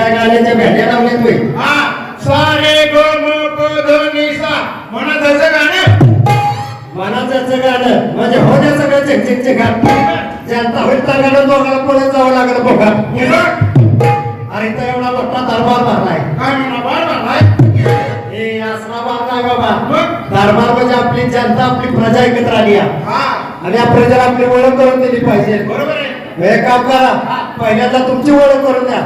काय गाण्याच्या भेट्या लावल्या तुम्ही हा सा रे ग म प ध नि सा. म्हणा त्याचं गाणं. मनाचं गाणं. म्हणजे हो द्या सगळं होईल गाणं दोघाला पुढे जावं लागलं बघा. अरे तर एवढा मोठा दरबार भरलाय काय म्हणा बाळ बाळाय हे असला बार नाही बाबा. मग? दरबार म्हणजे आपली जनता आपली प्रजा एकत्र आली. हा. आणि या प्रजेला आपली ओळख करून दिली पाहिजे. बरोबर आहे. हे काम करा. पहिल्यांदा तुमची ओळख करून द्या.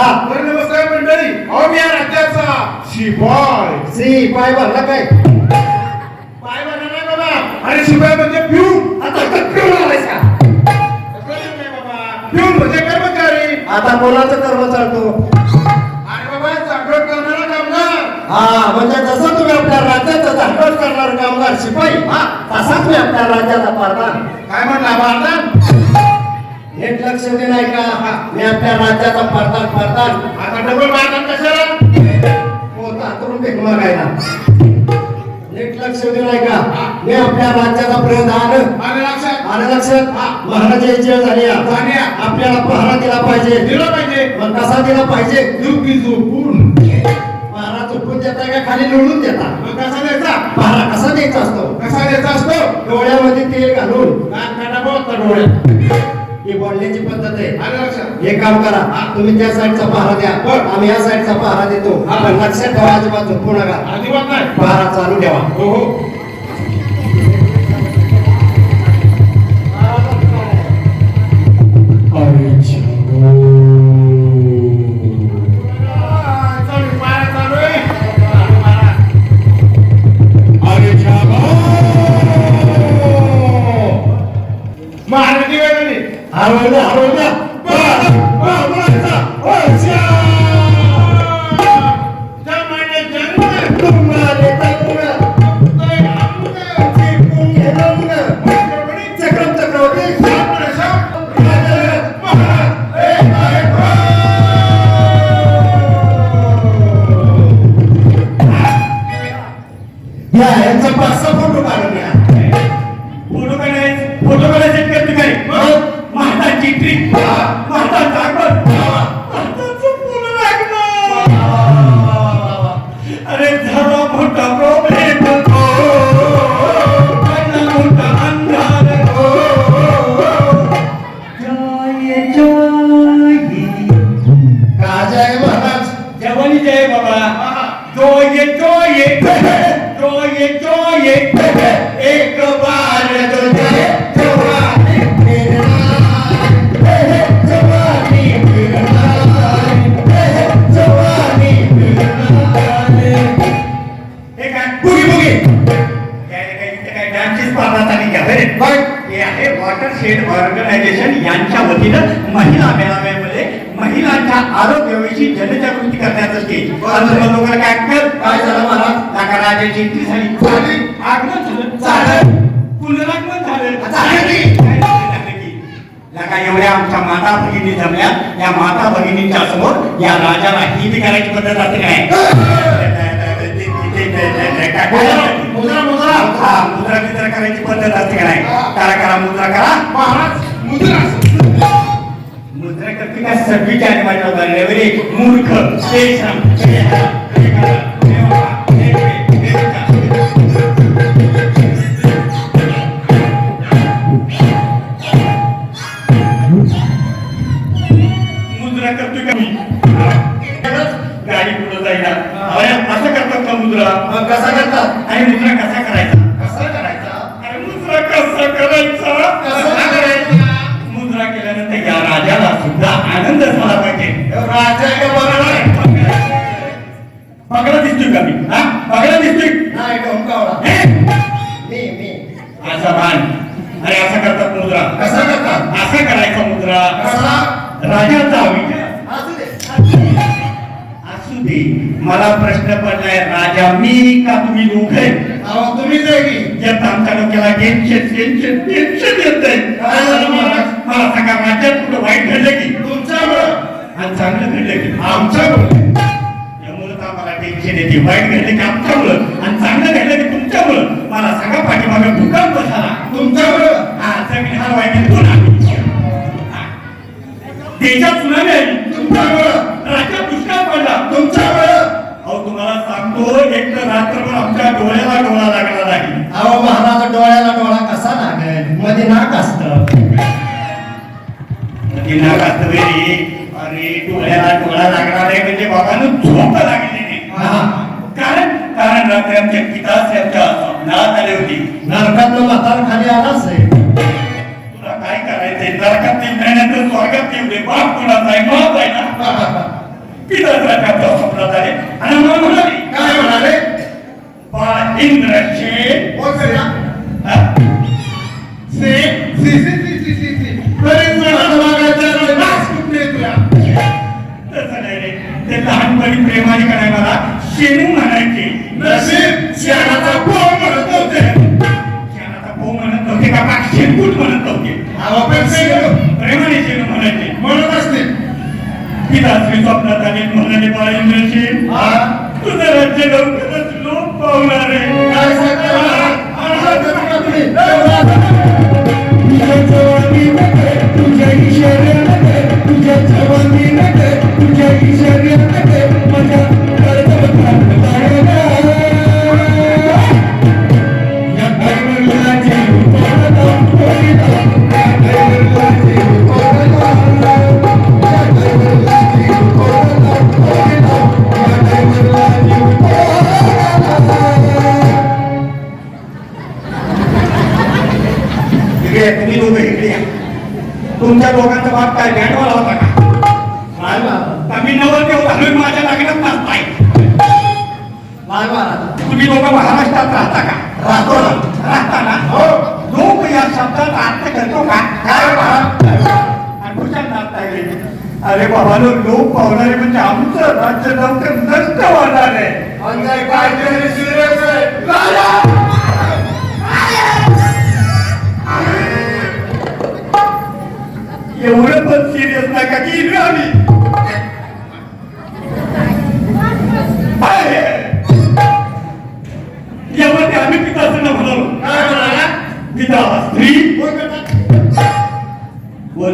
मी हा. बरं नमस्कार मंडळी. अहो मी या राज्याचा. शिपाय श्री पाय भरला काय? पाय बघा नाही बाबा. अरे शिपाय म्हणजे पिऊन. आता तर पिऊन आलायस का? पिऊन म्हणजे कर्मचारी. आता मुलाचं कर्म चालतो? अरे बाबा चाकवत करणारा कामगार. हा म्हणजे जसं तुम्ही आपल्या राज्याचं झाकट करणार कामगार शिपाई हा तसा तुम्ही आपल्या राज्याचा परदान काय म्हणला बाळदान नीट लक्ष दे नाही का? मी आपल्या राज्याचा परदान परदान आता डबल बाळदान कशाला होता तरुण भेट मागायला. नीट लक्ष दे नाही का? मी आपल्या राज्याचा प्रधान. आलं आलं लक्षात महाराजाची वेळ झाली. आपल्याला पहारा दिला पाहिजे. दिलं पाहिजे. मग कसा दिला पाहिजे? झोपून. पहारा चुकून देता का? खाली लोळून देता. मग कसा द्यायचा? पहारा कसा द्यायचा असतो? कसा द्यायचा असतो? डोळ्यामध्ये तेल घालून. कान काटा ही बोलण्याची पद्धत आहे. हे काम करा. तुम्ही त्या साईडचा पहारा द्या. आम्ही या साईडचा पहारा देतो. पण लक्षात ठेवा अजिबात झोपू नका. पहारा चालू ठेवा. हो हो. करायची पद्धत असते का नाही? करा करा मुद्रा करा. महाराज मुद्रा. मुद्रा करते का? माझ्या बरे मूर्ख दे मला प्रश्न पडलाय राजा मी का तुम्ही अहो की यात आमच्या डोक्याला टेन्शन टेन्शन टेन्शन येत काय झालं मला? मला? सांगा राज्यात कुठं वाईट घडलं की? तुमच्यामुळं. आणि चांगलं घडलं की. आमच्यामुळं. त्यामुळं तर आम्हाला टेन्शन येते. वाईट घडलं की आमच्यामुळं. आणि चांगलं घडलं की तुमच्यामुळं. मला सांगा पाठीमागे भूकंप झाला तुमच्यामुळं. हा जमीन हलवायची दोन आली. देशात सुनामी आली तुमच्यामुळं. राज्यात पडला तुमच्यामुळं अहो तुम्हाला सांगतो एक तर रात्रभर आमच्या डोळ्याला डोळा लागला नाही. अहो महाराज डोळ्याला डोळा कसा लागेल? मध्ये नाक असतं. तिला कातवेरी अरे डोळ्याला डोळा लागणार आहे म्हणजे बाबानं झोप लागली नाही. कारण कारण रात्री आमच्या पिताश्री आमच्या स्वप्नात आले होती. नरकातलं म्हातार खाली आलाच आहे तुला काय करायचंय? नरकात महिन्यात स्वर्गात येऊ दे. बाप कोणाचा आहे? बाप आहे ना. आले आणि मला म्हणाले काय म्हणाले? बा इंद्रशे कोण करूया से सी सी सी सी सी सी. बरेच जणांना मागायच्या आणि नाच कुठले तुया तसं नाही रे. ते लहानपणी प्रेमाने कराय मला शेणू म्हणायचे. नशीब शहराचा बाळा इंद्रशी हा? तुझं राज्य लवकरच लोप पावणार आहे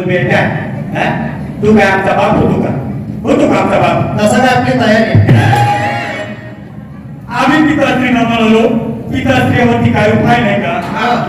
बेटा? तू काय आमचा बाप होतो का? होतो का आमचा बाप? तसं काय आपली तयारी? आम्ही पिताश्री न म्हणालो पिताश्रीवरती काय उपाय नाही. का?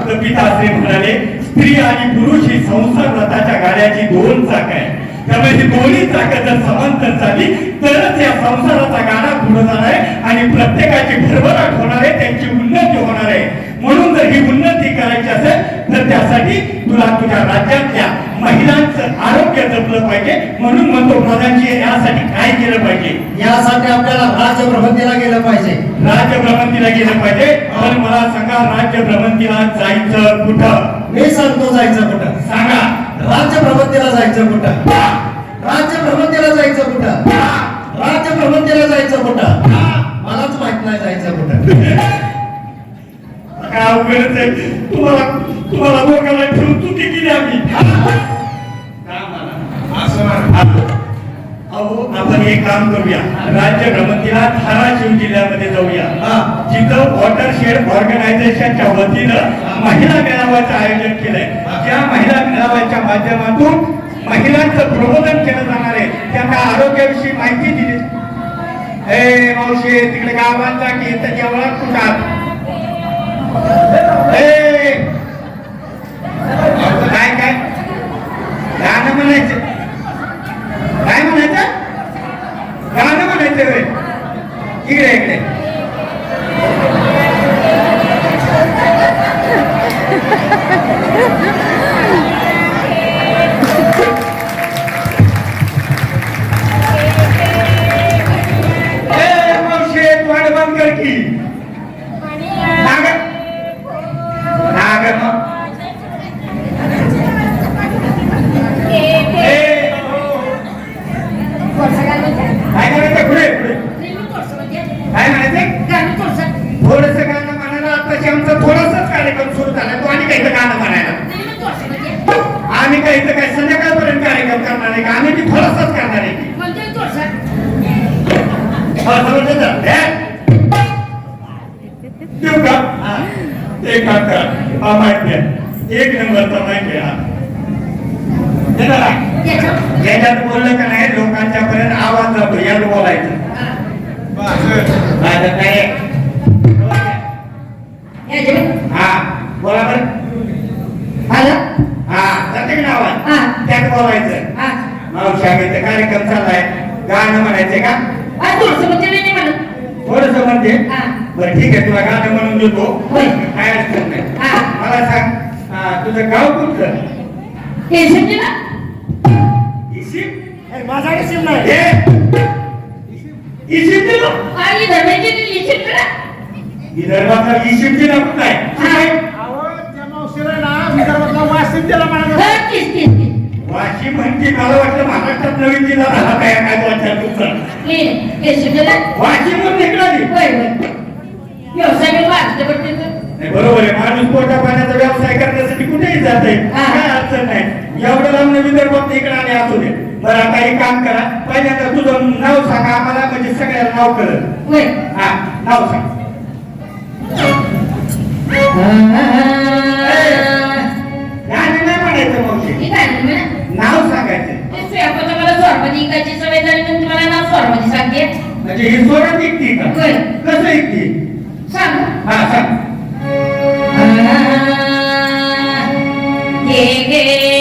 तर पिताश्री म्हणाले स्त्री आणि पुरुष ही संसार रथाच्या गाड्याची दोन चाक आहे त्यामुळे ही दोन्ही चाकं जर समांतर झाली तरच या संसाराचा गाडा पुढे जाणार आहे आणि प्रत्येकाची भरभराट होणार आहे त्यांची उन्नती होणार आहे. म्हणून जर ही उन्नती करायची असेल तर त्यासाठी तुला तुझ्या राज्यातल्या महिलांचं आरोग्य जपलं पाहिजे. म्हणून म्हणतो प्रधानजी यासाठी काय केलं पाहिजे? यासाठी आपल्याला राजभ्रमंतीला गेलं पाहिजे. राज्य भ्रमंतीला गेलं पाहिजे. पण मला सांगा राज्य भ्रमंतीला जायचं कुठं? मी सांगतो जायचं कुठं. सांगा. राज्य भ्रमंतीला जायचं कुठं? राज्य भ्रमंतीला जायचं कुठं? राज्य भ्रमंतीला जायचं कुठं? मलाच माहीत नाही जायचं कुठं. काय तुम्हाला तुम्हाला लोकांना ठेवून म्हणा. अहो आपण एक काम करूया. राज्य भ्रमंतीला धाराशिव जिल्ह्यामध्ये जाऊया. हा. जिथं वॉटर शेड ऑर्गनायझेशनच्या वतीनं महिला मेळाव्याचं आयोजन केलंय. त्या महिला मेळाव्याच्या माध्यमातून महिलांचं प्रबोधन केलं जाणार आहे. त्यांना आरोग्याविषयी माहिती दिली. ए मावशी तिकडे गावात जा की त्याची ओळख कुठात ए काय काय गाणं म्हणायचं काय म्हणायचं गाणं म्हणायचं होय. इकडे इकडे होय. काय अडचण नाही. मला सांग तुझं गाव कुठलं तुझं नाव सांगा आम्हाला म्हणजे सगळ्याला नाव कळत होय. हा नाव सांग. गाणं नाही म्हणायचं मावशी. नाव सांगायचं. म्हणजे ही स्वरात ऐकती का? होय. कसं ऐकती सांगू. हा सांग. घे घे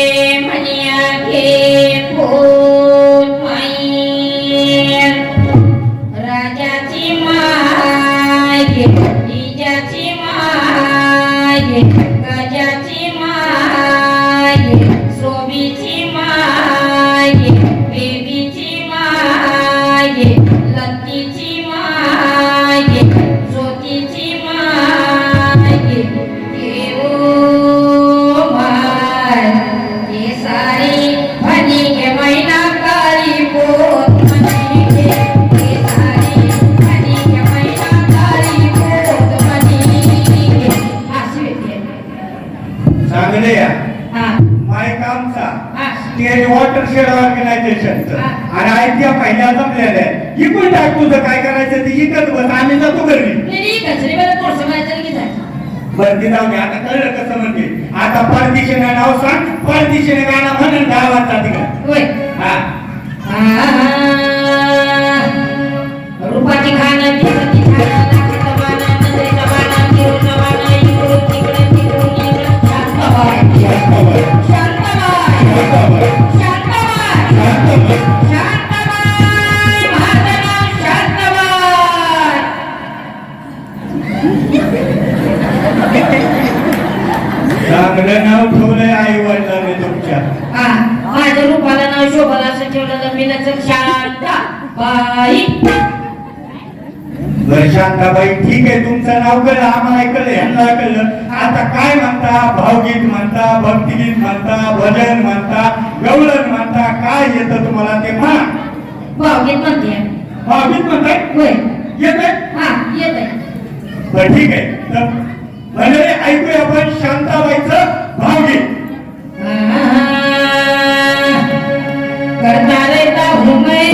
हा. आणि आयत्या पहिल्या जमलेल्या आहे इकडून टाक तुझं काय करायचं ते? इकत बस. आम्ही जातो घरी नाही कचरे मला थोडंसं म्हणायचं की जायचं बरं ते जाऊ दे. आता कळलं कसं म्हणते आता परदिशेने नाव सांग. परदिशेने गाणं म्हणून गावात जाते का? रूपाची खाणं दिसती छान नाकाचं बाणं, चांगलं नाव ठेवलंय आई वडिलांनी तुमच्या माझ्या रूपाला नाव शोभाला असं ठेवलं तर मी त्याचं शांत बाई. शांताबाई ठीक आहे तुमचं नाव कळलं आम्हाला कळलं यांना कळलं. आता काय म्हणता? भावगीत म्हणता भक्तिगीत म्हणता भजन म्हणता गवळण म्हणता काय येतं तुम्हाला ते म्हणा. भावगीत म्हणते. भावगीत म्हणताय? होय. येत हा येत आहे ठीक आहे. तर म्हणजे ऐकूया आपण शांताबाईचं भावगीत. करता रहता हूँ मैं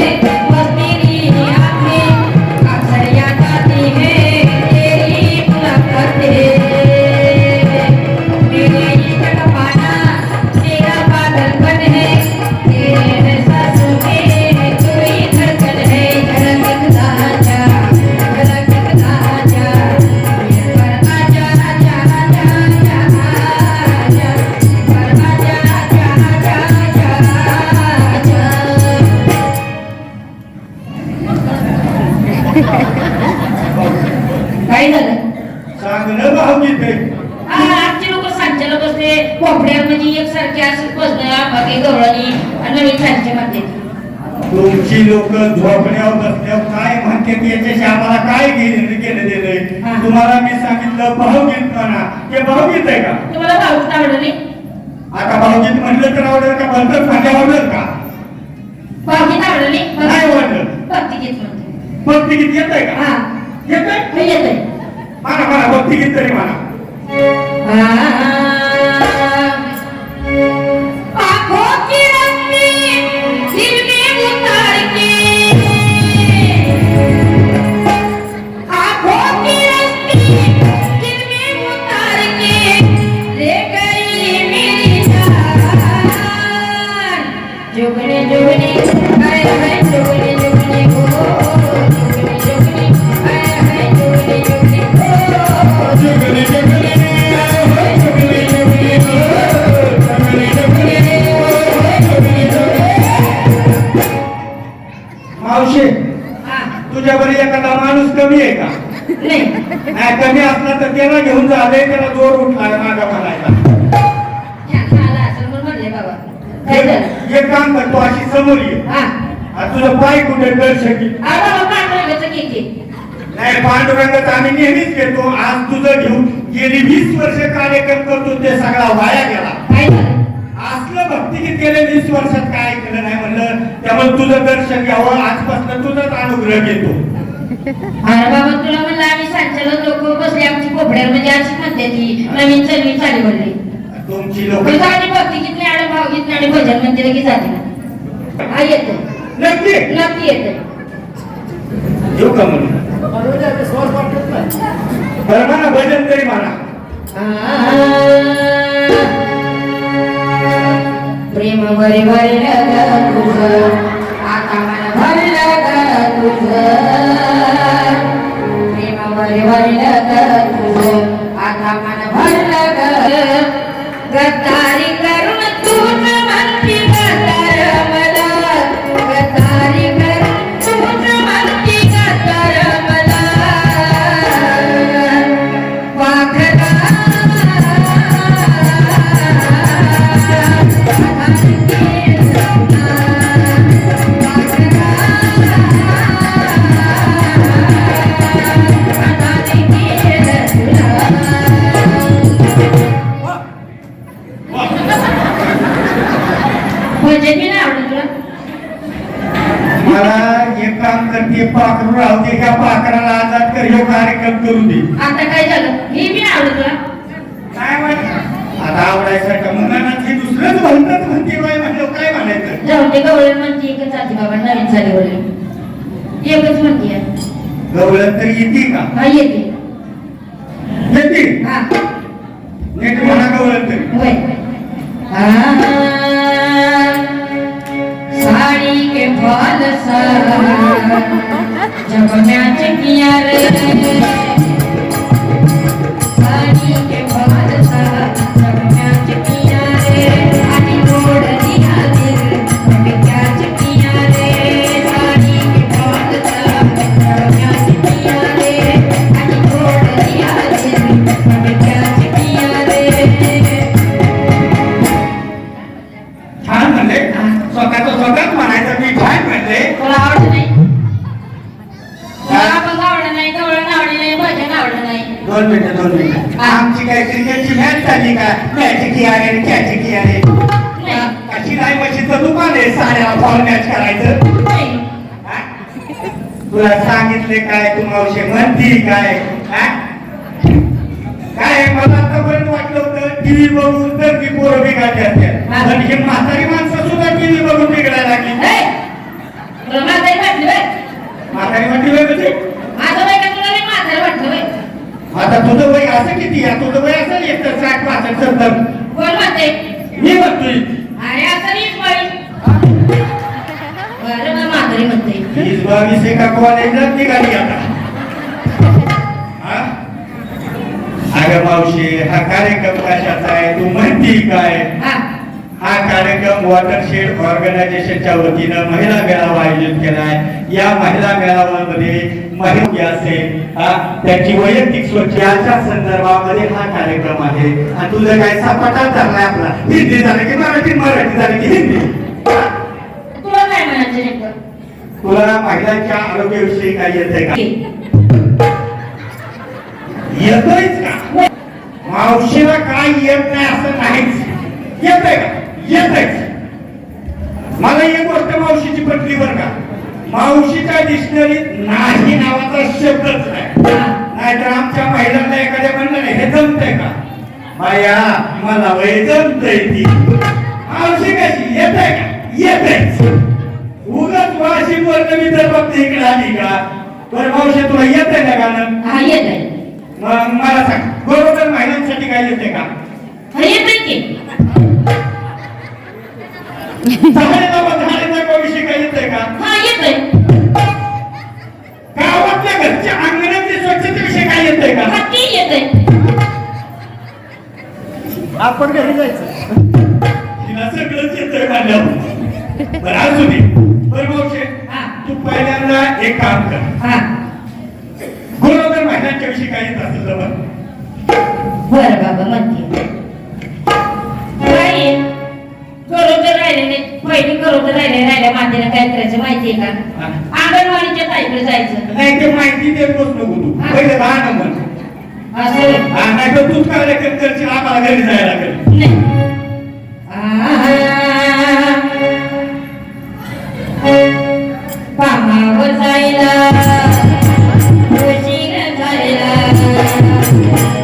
झोपण्यावर बसल्यावर काय म्हणतात याच्याशी आम्हाला काय घेणं देणं हा. तुम्हाला मी सांगितलं भावगीत म्हणा. ते भावगीत आहे का? तुम्हाला भाऊच आवडलं नाही? आता भावगीत म्हणलं तर आवडेल का? भलतच म्हणजे आवडेल का? भाऊगीत आवडलं नाही? नाही आवडलं. भक्तिगीत म्हणते. भक्तिगीत येत आहे का? येत आहे हे येतंय. म्हणा म्हणा भक्तिगीत तरी म्हणा जोर उठलाय मागा म्हणायला एक काम करतो अशी समोर ये. हा. तुझं पाय कुठे केक आहे. नाही पांडुरंगाचं आम्ही नेहमीच घेतो. आज तुझं घेऊन गेली वीस वर्ष कार्यक्रम करतो ते सगळा वाया गेला. असलं भक्तिगीत गेले वीस वर्षात काय केलं नाही म्हणलं त्यामुळे तुझं दर्शन घ्यावं. आजपासून तुझाच अनुग्रह घेतो. अरे बाबा तुला म्हणलं आम्ही संचालक लोक बसले आमची कोपड्यावर म्हणजे अशी म्हणते ती नवीन चलवी चाली म्हणली तुमची लोक पण आणि भक्ती गीत आणि भजन म्हणते की जाते हा येतो नक्की? नक्की येतो येऊ का म्हणून बरं म्हणा भजन तरी म्हणा. भरलं तुझं आता भरलं ग तुझं. भरलं तुझं आता मन भरलं ग. दे आता काय झालं? ही आवडत तुला. काय म्हण आता आवडायचं मनात हे दुसरंच म्हणतात म्हणते बाय म्हणलं काय म्हणायचं? जाऊ दे गवळण म्हणते एकच जाती बाबा नवीन झाली वडील एकच म्हणते. गवळण तर येते का? हा येते. येते? हा. नीट म्हणा गवळण तरी. होय. साड़ी के फाल सा जब मैच किया रे. सांगितले काय तू मावशी म्हणती काय? काय मला आतापर्यंत वाटलं होतं टीव्ही बघून तर ती पोरं बिघडतात. पण ही म्हातारी माणसं सुद्धा टीव्ही बघून बिघडायला लागली. म्हातारी म्हटली "होय म्हणजे? आता तुझं वय असं किती तुझं वय असेल एक तर साठ पासष्ट सत्तर. मी म्हणतोय. वीस बावीस एका कॉलेजात निघाली आता. हा? अगं मावशी हा कार्यक्रम कशाचा आहे? तू म्हणती काय? हा. कार्यक्रम वॉटरशेड ऑर्गनायझेशनच्या वतीनं महिला मेळावा आयोजित केलाय. या महिला मेळाव्यामध्ये महिला असेल हा त्यांची वैयक्तिक स्वच्छतेच्या संदर्भामध्ये हा कार्यक्रम आहे. आणि तुझं काय सपाटा धरलाय आपला? हिंदी झालं की मराठी? मराठी झालं की हिंदी हा? तुला काय म्हणायचं नेमकं तुला महिलांच्या आरोग्याविषयी काय येत का? येतोय का? मावशीला काय येत नाही असं नाहीच. येतय का? येतच मला एक गोष्ट मावशीची पटली बरं का. मावशीच्या डिक्शनरीत नाही नावाचा शब्दच नाही. नाहीतर आमच्या महिलांना एखाद्या म्हणलं नाही हे जमतंय का? माया मला वय जमतंय ती. मावशी कशी? येतंय का? येतच वरनं मी तर फक्त इकडे आली का बरं मावशी तुला येतंय ना गाणं? हा येत आहे मग मला सांग बरोबर महिलांसाठी काय येते का? हा येत आहे की. झाडे बाबा झाडे विषयी काय येते का? हा येत आहे गावातल्या घरच्या स्वच्छतेविषयी काय येते का? हा ती येत आहे आपण घरी जायचं. तिला सगळंच येतंय म्हणल्यावर. बरं असू दे. बरं मावशे हा. तू पहिल्यांदा एक काम कर. हा. महिलांच्या विषयी काही येत असेल तर बघ. बरं बाबा म्हणते काय करोतर राहिले नाही. पहिली करोतर राहिले राहिल्या मातेला काय करायचं माहितीये का? हा. अंगणवाडीच्या ताईकडे जायचं. नाही ते माहिती देत बस नको तू पहिले दहा नंबर असं हा नाही तर तूच कार्यक्रम करशील आम्हाला घरी जायला लागेल. नाही. आहा. कामावर जायला उशीर झाला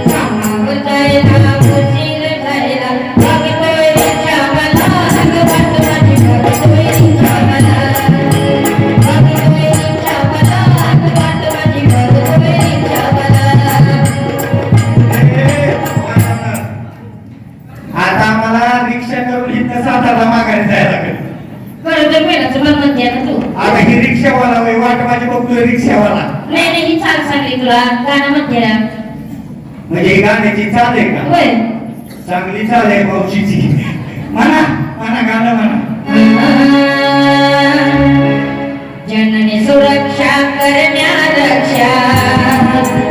कामावर जायला उशीर झाला बघतोय रिक्षावाला रंग वाटवाची बघतोय रिक्षावाला बघतोय रिक्षावाला रंग वाटवाची बघतोय रिक्षावाला ए, आता आम्हाला रिक्षा करून इथं सातारा माघारी जायला लागेल. तर पहिलाच मला म्हणते ना तू. आता ही रिक्षावाला वय वाट माझी बघतोय रिक्षावाला. नाही नाही ही चाल सांगली तुला. गाणं म्हणते ना. म्हणजे ही गाण्याची चाल आहे का? होय. चांगली चाल आहे मावशीची म्हणा म्हणा गाणं म्हणा. जननी सुरक्षा करण्या रक्षा.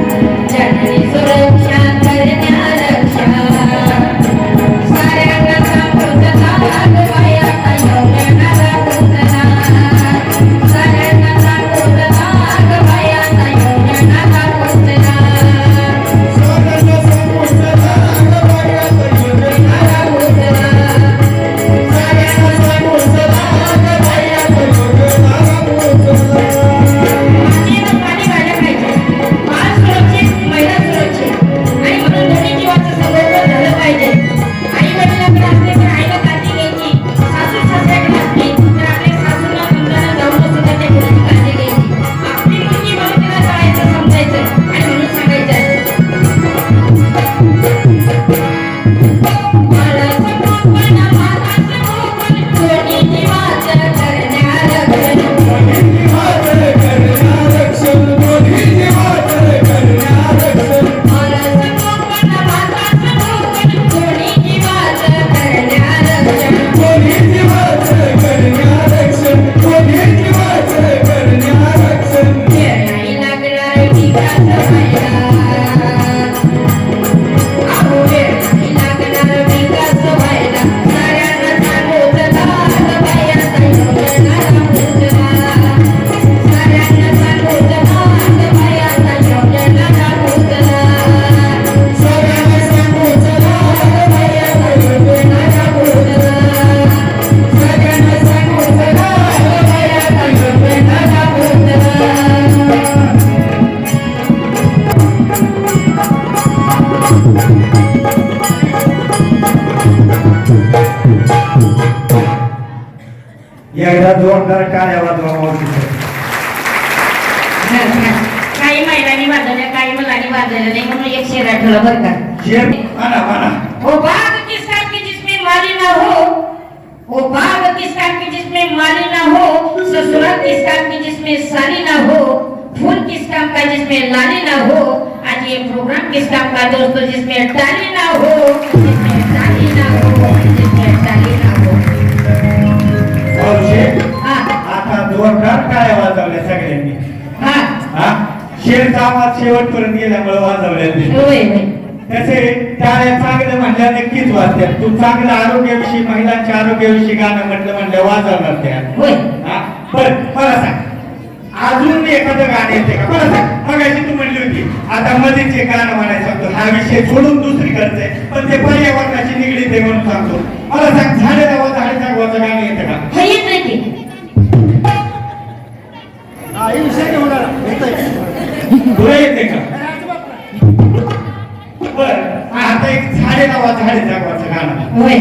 आठवला बरं का शेर म्हणा म्हणा वो बाग किस काम की जिसमें माली ना हो वो बाग किस काम की जिसमें माली ना हो ससुराल किस काम की जिसमें साली ना हो फूल किस काम का जिसमें लाली ना हो आज ये प्रोग्राम किस काम का दोस्तों जिसमें टाली ना हो जिसमें टाली ना हो जिसमें टाली ना हो। आता जोरदार टाळ्या वाजवल्या सगळ्यांनी? हाँ। शेरचा आवाज शेवटपर्यंत गेल्यामुळे वाजवल्या होय होय. कसे टाळ्या चांगलं म्हणल्या नक्कीच वाजतात तू चांगलं आरोग्याविषयी महिलांच्या आरोग्याविषयी गाणं म्हटलं म्हणलं वाजवणार त्या? बरं मला सांग. अजून एखादं गाणं येते का? मला सांग. मगाशी तू म्हणली होती आता मध्येच एक गाणं म्हणायचं सांगतो हा विषय सोडून दुसरी करते पण ते पर्यावरणाशी निगडीत आहे म्हणून सांगतो. मला सांग झाडे लावा झाडे जागवाचं गाणं येतं का? हे येत नाही की? झाडे लावा झाडे जागवाचं गाणं होय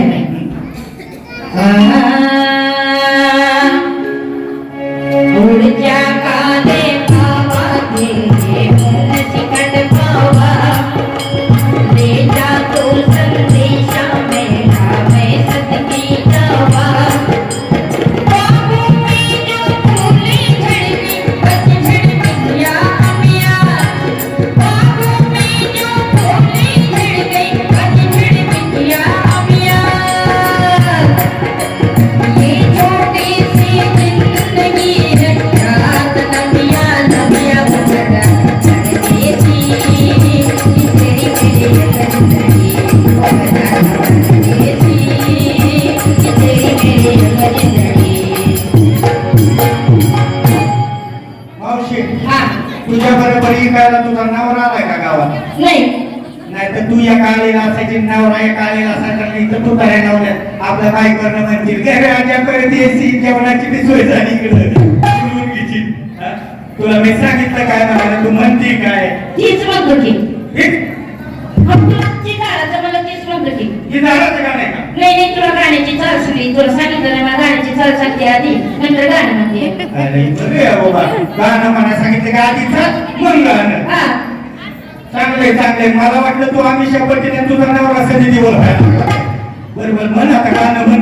बी सोय झाली इकडं. बोलवून घेशील." हा? तुला मी सांगितलं काय म्हणाला तू म्हणती काय? तीच म्हणतो की हे? झाडाचं नाही का? नाही नाही तुला गाण्याची चाल सुटली. तुला सांगितलं नाही मला गाण्याची चाल सांगते आधी. नंतर गाणं म्हणते. अरे बरे आहे बाबा. गाणं म्हणा सांगितलं का आधी चल? मग गाणं. हा. चांगलंय चांगलंय. मला वाटलं तू आम्ही शपथीने तुझा नवरा कधी दिवस बरोबर म्हण आता गाणं म्हण.